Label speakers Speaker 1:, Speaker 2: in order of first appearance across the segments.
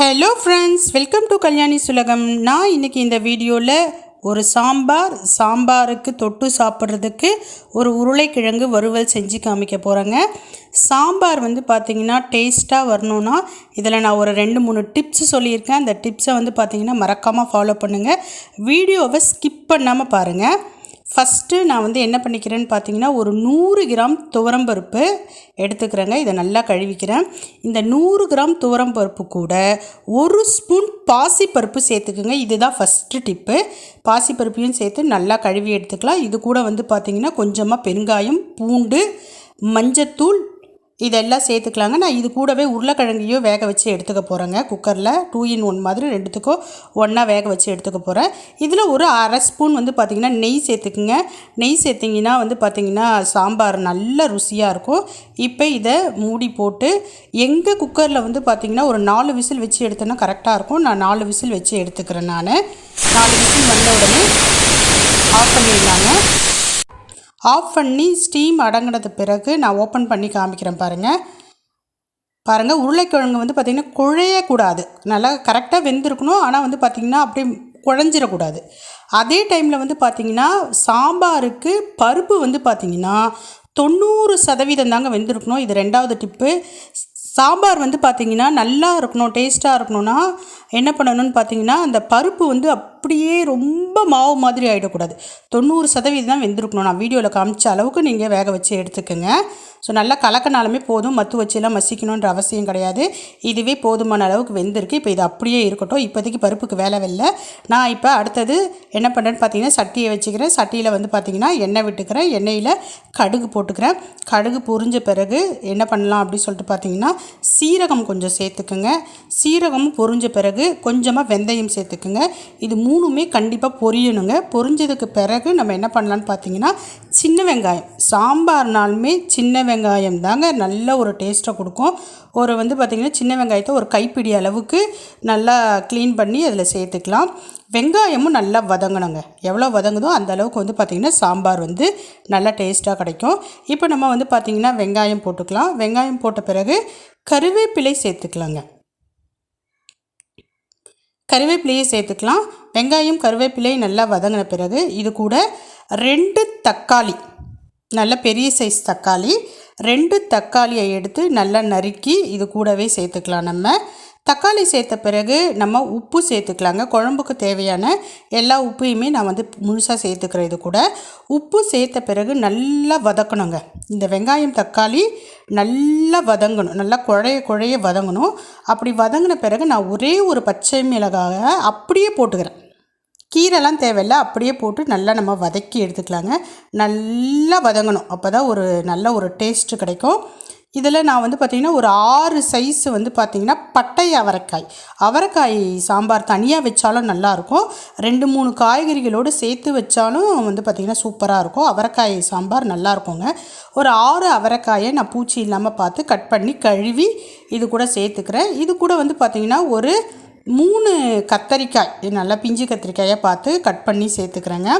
Speaker 1: Hello friends welcome to Kalyani சுலகம் நான் இன்றைக்கி இந்த வீடியோவில் ஒரு சாம்பார் சாம்பாருக்கு தொட்டு சாப்பிட்றதுக்கு ஒரு உருளைக்கிழங்கு வறுவல் செஞ்சு காமிக்க போகிறேங்க சாம்பார் வந்து பார்த்திங்கன்னா டேஸ்ட்டாக வரணும்னா இதில் நான் ஒரு ரெண்டு மூணு டிப்ஸ் சொல்லியிருக்கேன். அந்த டிப்ஸை வந்து பார்த்திங்கன்னா மறக்காமல் ஃபாலோ பண்ணுங்கள் வீடியோவை ஸ்கிப் பண்ணாமல் பாருங்கள் ஃபஸ்ட்டு நான் வந்து என்ன பண்ணிக்கிறேன்னு பார்த்தீங்கன்னா ஒரு நூறு கிராம் துவரம் பருப்பு எடுத்துக்கிறேங்க. இதை நல்லா கழுவிக்கிறேன். இந்த நூறு கிராம் துவரம் பருப்பு கூட ஒரு ஸ்பூன் பாசிப்பருப்பு சேர்த்துக்குங்க. இதுதான் ஃபஸ்ட்டு டிப்பு பாசிப்பருப்பையும் சேர்த்து நல்லா கழுவி எடுத்துக்கலாம். இது கூட வந்து பார்த்திங்கன்னா கொஞ்சமாக பெருங்காயம் பூண்டு மஞ்சத்தூள் இதெல்லாம் சேர்த்துக்கலாங்க. நான் இது கூடவே உருளைக்கிழங்கையும் வேக வச்சு எடுத்துக்க போகிறேங்க குக்கரில் டூ இன் ஒன் மாதிரி ரெண்டுத்துக்கும் ஒன்றா வேக வச்சு எடுத்துக்க போகிறேன் இதில் ஒரு அரை ஸ்பூன் வந்து பார்த்திங்கன்னா நெய் சேர்த்துக்குங்க. நெய் சேர்த்திங்கன்னா வந்து பார்த்திங்கன்னா சாம்பார் நல்ல ருசியாக இருக்கும். இப்போ இதை மூடி போட்டு எங்கள் குக்கரில் வந்து பார்த்திங்கன்னா ஒரு நாலு விசில் வச்சு எடுத்தேன்னா கரெக்டாக இருக்கும். நான் நாலு விசில் வச்சு எடுத்துக்கிறேன் நான். நாலு விசில் வந்த உடனே ஆஃப் பண்ணிடலாங்க. ஆஃப் பண்ணி ஸ்டீம் அடங்கினது பிறகு நான் ஓப்பன் பண்ணி காமிக்கிறேன் பாருங்கள் பாருங்கள் உருளைக்கிழங்கு வந்து பார்த்திங்கன்னா குழையக்கூடாது. நல்லா கரெக்டாக வெந்திருக்கணும். ஆனால் வந்து பார்த்திங்கன்னா அப்படியே குழஞ்சிடக்கூடாது. அதே டைமில் வந்து பார்த்திங்கன்னா சாம்பாருக்கு பருப்பு வந்து பார்த்திங்கன்னா தொண்ணூறு சதவீதம் தாங்க வெந்திருக்கணும். இது ரெண்டாவது டிப்பு சாம்பார் வந்து பார்த்திங்கன்னா நல்லா இருக்கணும் டேஸ்ட்டாக இருக்கணும்னா என்ன பண்ணணும்னு பார்த்தீங்கன்னா அந்த பருப்பு வந்து அப்படியே ரொம்ப மாவு மாதிரி ஆகிடக்கூடாது தொண்ணூறு சதவீதம் தான் வெந்திருக்கணும். நான் வீடியோவில் காமிச்ச அளவுக்கு நீங்கள் வேக வச்சு எடுத்துக்கோங்க. ஸோ நல்லா கலக்கினாலுமே போதும். மத்து வச்செல்லாம் மசிக்கணுன்ற அவசியம் கிடையாது. இதுவே போதுமான அளவுக்கு வெந்திருக்கு. இப்போ இது அப்படியே இருக்கட்டும். இப்போதைக்கு பருப்புக்கு வேலை இல்லை நான் இப்போ அடுத்தது என்ன பண்ணுறேன்னு பார்த்தீங்கன்னா சட்டியை வச்சுக்கிறேன். சட்டியில் வந்து பார்த்திங்கன்னா எண்ணெய் விட்டுக்கிறேன். எண்ணெயில் கடுகு போட்டுக்கிறேன். கடுகு பொரிஞ்ச பிறகு என்ன பண்ணலாம் அப்படின்னு சொல்லிட்டு பார்த்தீங்கன்னா சீரகம் கொஞ்சம் சேர்த்துக்குங்க. சீரகமும் பொரிஞ்ச பிறகு கொஞ்சமாக வெந்தயம் சேர்த்துக்குங்க. இது மூணுமே கண்டிப்பாக பொரியணுங்க. பொரிஞ்சதுக்கு பிறகு நம்ம என்ன பண்ணலான்னு பார்த்தீங்கன்னா சின்ன வெங்காயம். சாம்பார்னாலுமே சின்ன வெங்காயம் தாங்க நல்ல ஒரு டேஸ்ட்டை கொடுக்கும். ஒரு வந்து பார்த்திங்கன்னா சின்ன வெங்காயத்தை ஒரு கைப்பிடி அளவுக்கு நல்லா க்ளீன் பண்ணி அதில் சேர்த்துக்கலாம். வெங்காயமும் நல்லா வதங்கணுங்க. எவ்வளோ வதங்குதோ அந்த அளவுக்கு வந்து பார்த்திங்கன்னா சாம்பார் வந்து நல்லா டேஸ்ட்டாக கிடைக்கும். இப்போ நம்ம வந்து பார்த்திங்கன்னா வெங்காயம் போட்டுக்கலாம். வெங்காயம் போட்ட பிறகு கருவேப்பிலை சேர்த்துக்கலாங்க. கருவேப்பிலையை சேர்த்துக்கலாம். வெங்காயம் கருவேப்பிலை நல்லா வதங்கின பிறகு இது கூட ரெண்டு தக்காளி நல்ல பெரிய சைஸ் தக்காளி ரெண்டு தக்காளியை எடுத்து நல்லா நறுக்கி இது கூடவே சேர்த்துக்கலாம் நம்ம. தக்காளி சேர்த்த பிறகு நம்ம உப்பு சேர்த்துக்கலாங்க. குழம்புக்கு தேவையான எல்லா உப்பையுமே நான் வந்து முழுசாக சேர்த்துக்கிறேன் இது கூட. உப்பு சேர்த்த பிறகு நல்லா வதக்கணுங்க. இந்த வெங்காயம் தக்காளி நல்லா வதங்கணும். நல்லா குழைய குழைய வதங்கணும். அப்படி வதங்கின பிறகு நான் ஒரே ஒரு பச்சை மிளகாக அப்படியே போட்டுக்கிறேன். கீரைலாம் தேவையில்ல. அப்படியே போட்டு நல்லா நம்ம வதக்கி எடுத்துக்கலாங்க. நல்லா வதங்கணும். அப்போ தான் ஒரு நல்ல ஒரு டேஸ்ட்டு கிடைக்கும். இதில் நான் வந்து பார்த்திங்கன்னா ஒரு ஆறு சைஸ் வந்து பார்த்திங்கன்னா பட்டை அவரைக்காய். அவரைக்காய் சாம்பார் தனியாக வச்சாலும் நல்லாயிருக்கும். ரெண்டு மூணு காய்கறிகளோடு சேர்த்து வச்சாலும் வந்து பார்த்திங்கன்னா சூப்பராக இருக்கும். அவரைக்காய் சாம்பார் நல்லாயிருக்குங்க. ஒரு ஆறு அவரைக்காயை நான் பூச்சி இல்லாமல் பார்த்து கட் பண்ணி கழுவி இது கூட சேர்த்துக்கிறேன். இது கூட வந்து பார்த்திங்கன்னா ஒரு மூணு கத்தரிக்காய் நல்லா பிஞ்சு கத்திரிக்காயை பார்த்து கட் பண்ணி சேர்த்துக்கிறேங்க.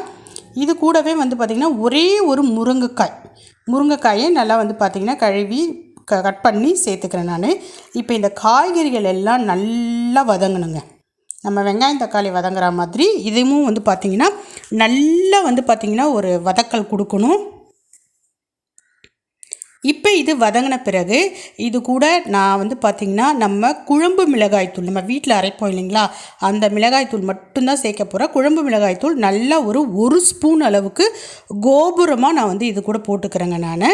Speaker 1: இது கூடவே வந்து பார்த்திங்கன்னா ஒரே ஒரு முருங்கைக்காய். முருங்கைக்காயை நல்லா வந்து பார்த்திங்கன்னா கழுவி க கட் பண்ணி சேர்த்துக்கிறேன் நான். இப்போ இந்த காய்கறிகள் எல்லாம் நல்லா வதங்கணுங்க. நம்ம வெங்காயம் தக்காளி வதங்குற மாதிரி இதுவும் வந்து பார்த்திங்கன்னா நல்லா வந்து பார்த்திங்கன்னா ஒரு வதக்கல் கொடுக்கணும். இப்போ இது வதங்கின பிறகு இது கூட நான் வந்து பார்த்திங்கன்னா நம்ம குழம்பு மிளகாய்த்தூள் நம்ம வீட்டில் அரைப்போம் இல்லைங்களா? அந்த மிளகாய்த்தூள் மட்டும்தான் சேர்க்க போகிறேன் குழம்பு மிளகாய்த்தூள் நல்லா ஒரு ஒரு ஸ்பூன் அளவுக்கு கோபுரமாக நான் வந்து இது கூட போட்டுக்கிறேங்க நான்.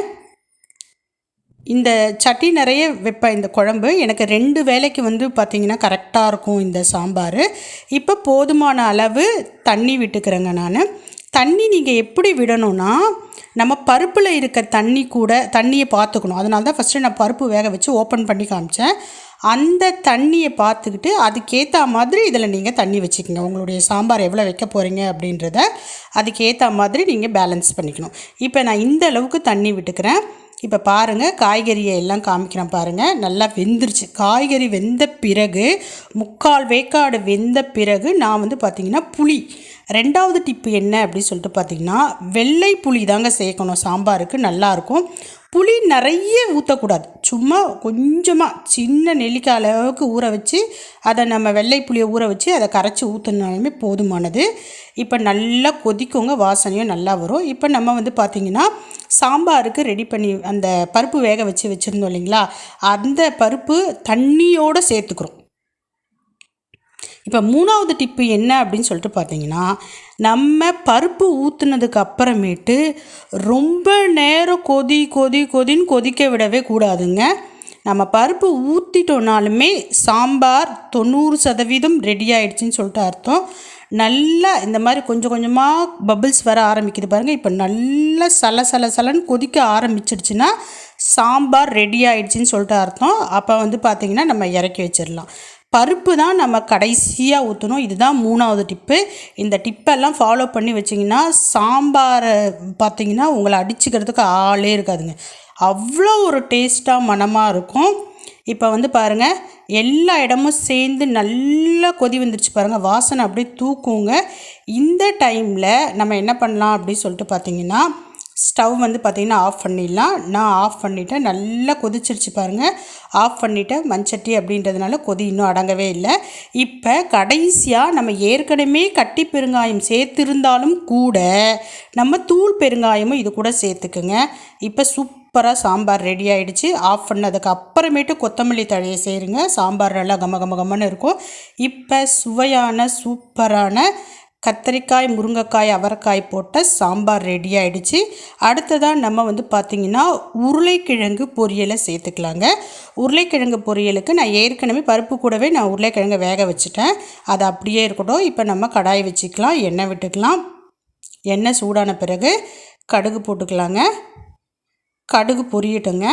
Speaker 1: இந்த சட்டி நிறைய வைப்பேன் இந்த குழம்பு. எனக்கு ரெண்டு வேலைக்கு வந்து பார்த்திங்கன்னா கரெக்டாக இருக்கும் இந்த சாம்பார். இப்போ போதுமான அளவு தண்ணி விட்டுக்கிறேங்க நான். தண்ணி நீங்கள் எப்படி விடணும்னா நம்ம பருப்பில் இருக்க தண்ணி கூட தண்ணியை பார்த்துக்கணும். அதனால தான் ஃபஸ்ட்டு நான் பருப்பு வேக வச்சு ஓப்பன் பண்ணி காமிச்சேன். அந்த தண்ணியை பார்த்துக்கிட்டு அதுக்கேற்ற மாதிரி இதில் நீங்கள் தண்ணி வச்சுக்கோங்க. உங்களுடைய சாம்பார் எவ்வளோ வைக்க போகிறீங்க அப்படின்றத அதுக்கேற்ற மாதிரி நீங்கள் பேலன்ஸ் பண்ணிக்கணும். இப்போ நான் இந்த அளவுக்கு தண்ணி விட்டுக்கிறேன். இப்போ பாருங்கள் காய்கறியை எல்லாம் காமிக்கிறேன் பாருங்கள் நல்லா வெந்துருச்சு. காய்கறி வெந்த பிறகு முக்கால் வேக்காடு வெந்த பிறகு நான் வந்து பார்த்திங்கன்னா புளி. ரெண்டாவது டிப்பு என்ன அப்படின்னு சொல்லிட்டு பார்த்திங்கன்னா வெள்ளை புளி தாங்க சேர்க்கணும். சாம்பாருக்கு நல்லாயிருக்கும் புளி நிறைய ஊற்றக்கூடாது சும்மா கொஞ்சமாக சின்ன நெல்லிக்காய் அளவுக்கு ஊற வச்சு அதை நம்ம வெள்ளை புளியை ஊற வச்சு அதை கரைச்சி ஊற்றினாலுமே போதுமானது. இப்போ நல்லா கொதிக்கோங்க வாசனையும் நல்லா வரும். இப்போ நம்ம வந்து பார்த்திங்கன்னா சாம்பாருக்கு ரெடி பண்ணி அந்த பருப்பு வேக வச்சு வச்சுருந்தோம் இல்லைங்களா? அந்த பருப்பு தண்ணியோடு சேர்த்துக்கிறோம். இப்போ மூணாவது டிப்பு என்ன அப்படின்னு சொல்லிட்டு பார்த்தீங்கன்னா நம்ம பருப்பு ஊற்றுனதுக்கு அப்புறமேட்டு ரொம்ப நேரம் கொதி கொதி கொதின்னு கொதிக்க விடவே கூடாதுங்க. நம்ம பருப்பு ஊற்றிட்டோனாலுமே சாம்பார் தொண்ணூறு சதவீதம் ரெடி ஆகிடுச்சின்னு சொல்லிட்டு அர்த்தம். நல்லா இந்த மாதிரி கொஞ்சம் கொஞ்சமாக பபிள்ஸ் வர ஆரம்பிக்குது பாருங்கள் இப்போ நல்லா சல சல சலன்னு கொதிக்க ஆரம்பிச்சிடுச்சுன்னா சாம்பார் ரெடி ஆகிடுச்சின்னு சொல்லிட்டு அர்த்தம். அப்போ வந்து பார்த்திங்கன்னா நம்ம இறக்கி வச்சிடலாம். பருப்பு தான் நம்ம கடைசியாக ஊற்றணும் இதுதான் மூணாவது டிப்பு இந்த டிப்பெல்லாம் ஃபாலோ பண்ணி வச்சிங்கன்னா சாம்பாரை பார்த்திங்கன்னா உங்களை அடிச்சுக்கிறதுக்கு ஆளே இருக்காதுங்க. அவ்வளோ ஒரு டேஸ்ட்டாக மனமாக இருக்கும். இப்போ வந்து பாருங்கள் எல்லா இடமும் சேர்ந்து நல்லா கொதி வந்துருச்சு பாருங்கள் வாசனை அப்படியே தூக்குங்க. இந்த டைமில் நம்ம என்ன பண்ணலாம் அப்படின்னு சொல்லிட்டு பார்த்தீங்கன்னா ஸ்டவ் வந்து பார்த்திங்கன்னா ஆஃப் பண்ணிடலாம். நான் ஆஃப் பண்ணிவிட்டேன் நல்லா கொதிச்சிருச்சு பாருங்கள் ஆஃப் பண்ணிவிட்டேன் மண்சட்டி அப்படின்றதுனால கொதி இன்னும் அடங்கவே இல்லை. இப்போ கடைசியாக நம்ம ஏற்கனவே கட்டி பெருங்காயம் சேர்த்துருந்தாலும் கூட நம்ம தூள் பெருங்காயமும் இது கூட சேர்த்துக்குங்க. இப்போ சூப்பராக சாம்பார் ரெடி ஆகிடுச்சு ஆஃப் பண்ணதுக்கு அப்புறமேட்டு கொத்தமல்லி தழையை சேருங்க. சாம்பார் நல்லா கம கம கமன்னு இருக்கும். இப்போ சுவையான சூப்பரான கத்திரிக்காய் முருங்கைக்காய் அவரைக்காய் போட்ட சாம்பார் ரெடி ஆகிடுச்சு அடுத்ததாக நம்ம வந்து பார்த்திங்கன்னா உருளைக்கிழங்கு பொரியலை சேர்த்துக்கலாங்க. உருளைக்கிழங்கு பொரியலுக்கு நான் ஏற்கனவே பருப்பு கூடவே நான் உருளைக்கிழங்கை வேக வச்சுட்டேன். அது அப்படியே இருக்கட்டும். இப்போ நம்ம கடாய் வச்சுக்கலாம் எண்ணெய் விட்டுக்கலாம். எண்ணெய் சூடான பிறகு கடுகு போட்டுக்கலாங்க. கடுகு பொரியட்டுங்க.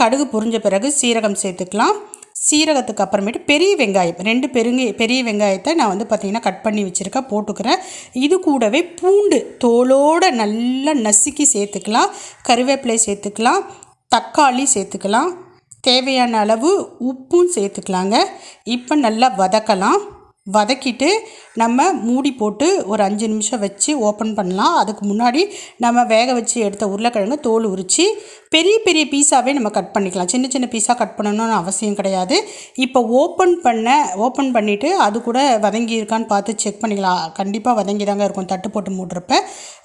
Speaker 1: கடுகு பொரிஞ்ச பிறகு சீரகம் சேர்த்துக்கலாம். சீரகத்துக்கு அப்புறமேட்டு பெரிய வெங்காயம். ரெண்டு பெருங்க பெரிய வெங்காயத்தை நான் வந்து பார்த்திங்கன்னா கட் பண்ணி வச்சுருக்கேன் போட்டுக்கிறேன். இது கூடவே பூண்டு தோலோடு நல்லா நசுக்கி சேர்த்துக்கலாம். கருவேப்பிலை சேர்த்துக்கலாம். தக்காளி சேர்த்துக்கலாம். தேவையான அளவு உப்பும் சேர்த்துக்கலாங்க. இப்போ நல்லா வதக்கலாம். வதக்கிட்டு நம்ம மூடி போட்டு ஒரு அஞ்சு நிமிஷம் வச்சு ஓப்பன் பண்ணலாம். அதுக்கு முன்னாடி நம்ம வேக வச்சு எடுத்த உருளைக்கிழங்கு தோல் உரித்து பெரிய பெரிய பீஸாகவே நம்ம கட் பண்ணிக்கலாம். சின்ன சின்ன பீஸாக கட் பண்ணணும்னு அவசியம் கிடையாது. இப்போ ஓப்பன் பண்ண ஓப்பன் பண்ணிவிட்டு அது கூட வதங்கி இருக்கான்னு பார்த்து செக் பண்ணிக்கலாம். கண்டிப்பாக வதங்கி தாங்க இருக்கும். தட்டு போட்டு மூடுறப்ப.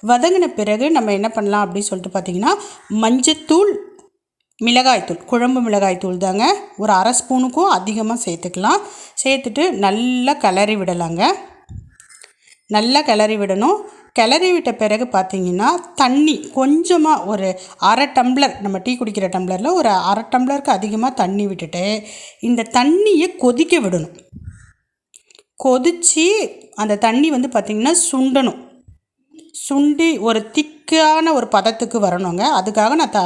Speaker 1: வதங்கின பிறகு நம்ம என்ன பண்ணலாம் அப்படின்னு சொல்லிட்டு பார்த்திங்கன்னா மஞ்சத்தூள் மிளகாய்த்தூள் குழம்பு மிளகாய்த்தூள் தாங்க. ஒரு அரை ஸ்பூனுக்கும் அதிகமாக சேர்த்துக்கலாம். சேர்த்துட்டு நல்லா கிளறி விடலாங்க. நல்லா கிளறி விடணும். கிளறி விட்ட பிறகு பார்த்தீங்கன்னா தண்ணி கொஞ்சமாக ஒரு அரை டம்ளர் நம்ம டீ குடிக்கிற டம்ளரில் ஒரு அரை டம்ளருக்கு அதிகமாக தண்ணி விட்டுட்டு இந்த தண்ணியை கொதிக்க விடணும். கொதித்து அந்த தண்ணி வந்து பார்த்திங்கன்னா சுண்டணும். சுண்டி ஒரு திக்கான ஒரு பதத்துக்கு வரணுங்க. அதுக்காக நான் த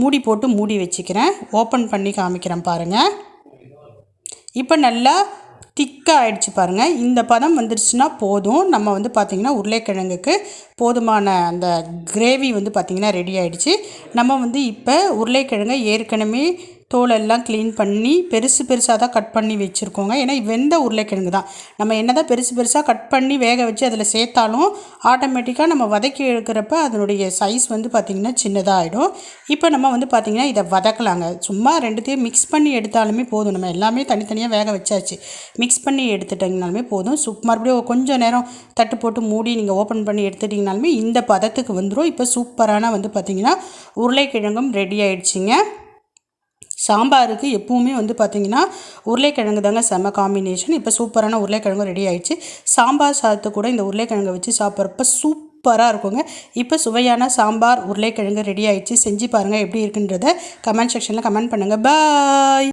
Speaker 1: மூடி போட்டு மூடி வச்சுக்கிறேன். ஓப்பன் பண்ணி காமிக்கிறேன் பாருங்கள் இப்போ நல்லா திக்காக ஆயிடுச்சு பாருங்கள் இந்த பதம் வந்துருச்சுன்னா போதும். நம்ம வந்து பார்த்திங்கன்னா உருளைக்கிழங்குக்கு போதுமான அந்த கிரேவி வந்து பார்த்திங்கன்னா ரெடி ஆகிடுச்சு நம்ம வந்து இப்போ உருளைக்கிழங்கை ஏற்கனவே தோலெல்லாம் க்ளீன் பண்ணி பெருசு பெருசாக தான் கட் பண்ணி வச்சுருக்கோங்க. ஏன்னா வெந்த உருளைக்கிழங்கு தான். நம்ம என்ன தான் பெருசு பெருசாக கட் பண்ணி வேக வச்சு அதில் சேர்த்தாலும் ஆட்டோமேட்டிக்காக நம்ம வதக்கி எடுக்கிறப்ப அதனுடைய சைஸ் வந்து பார்த்திங்கன்னா சின்னதாக ஆகிடும் இப்போ நம்ம வந்து பார்த்திங்கன்னா இதை வதக்கலாங்க. சும்மா ரெண்டுத்தையும் மிக்ஸ் பண்ணி எடுத்தாலுமே போதும். நம்ம எல்லாமே தனித்தனியாக வேக வச்சாச்சு. மிக்ஸ் பண்ணி எடுத்துட்டிங்கனாலுமே போதும். சூப் மறுபடியும் கொஞ்சம் நேரம் தட்டு போட்டு மூடி நீங்கள் ஓப்பன் பண்ணி எடுத்துட்டிங்கனாலுமே இந்த பதத்துக்கு வந்துடும் இப்போ சூப்பரான வந்து பார்த்திங்கன்னா உருளைக்கிழங்கும் ரெடி ஆகிடுச்சிங்க சாம்பாருக்கு எப்பவுமே வந்து பார்த்திங்கன்னா உருளைக்கிழங்கு தாங்க செம்ம காம்பினேஷன் இப்போ சூப்பரான உருளைக்கிழங்கு ரெடி ஆயிடுச்சு. சாம்பார் சாதத்தை கூட இந்த உருளைக்கிழங்கை வச்சு சாப்பிட்றப்ப சூப்பராக இருக்குங்க. இப்போ சுவையான சாம்பார் உருளைக்கிழங்கு ரெடி ஆயிடுச்சு. செஞ்சு பாருங்கள் எப்படி இருக்குன்றத கமெண்ட் செக்ஷனில் கமெண்ட் பண்ணுங்கள் பாய்